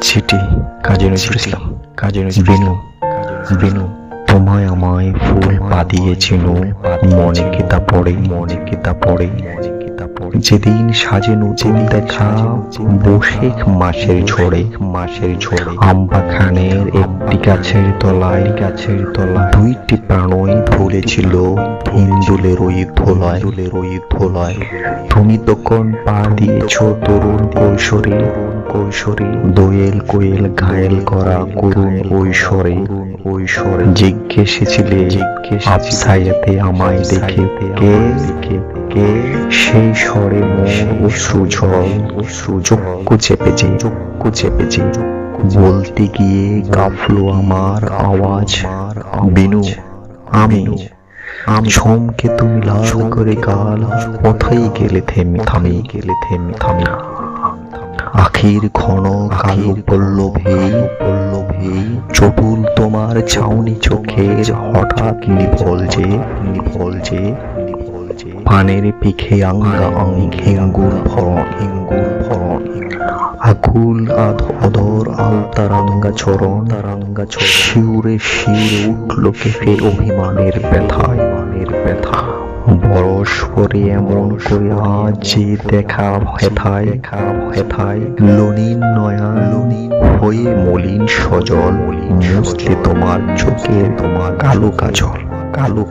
চিঠি কাজী নজরুল ইসলাম কাজী নজরুল বেনু বেনু তোমায় আমায় ফুল পা দিয়েছিল মনে কিতা পড়ে মনে কিতা পড়ে। যেদিন সাজে নতুন দেখা বসে মাসের ঝোড়ে মাসের ঝোড়ে আম্বা খানের একটি গাছের তলায় গাছের তলায় দুইটি প্রাণই ধরেছিল হিন্দুলের ওই ধোলায় ওই ধোলায় তুমি তখন পা দিয়েছ তরুণ কৈশোরে। কৈশোরে। দোয়েল কোয়েল ঘায়েল করা করুণ ঐশ্বরে ঐশ্বরে জিজ্ঞেসেছিলে জিজ্ঞেস আফসাইয়াতে আমায় দেখে কে? কে? সেই স্বরে অশ্রু ঝল অশ্রু চক্ষু চেপেছে চক্ষু চেপেছে বলতে গিয়ে কাফলো আমার আওয়াজ। বিনু আমি আমি ছমকে তুমি লাল করে গাল কোথায় গেলে থেমে থামি? গেলে থেমে থামি? আখির ঘন কালো পল্লভেই পল্লভেই চটুল তোমার ছাউনি চোখের হঠাৎ নিভল যে নিভল যে পানের পিখে আঙ্গা অং হিঙ্গুর ভরণ হিঙ্গুর ভরণ আকুল আধ অধর আলতারাঙ্গা চরণ তারাঙ্গা চরণ। শিউরে শিউরে উঠল কেঁপে অভিমানের ব্যথায় মানের ব্যথা। বরস পরে এমন করে আজ যে দেখা হেথায় দেখা হেথায় লনিন নয়া, লনিন হয়ে মলিন সজল মুসলে তোমার চোখে তোমার কালো কাজল, কালো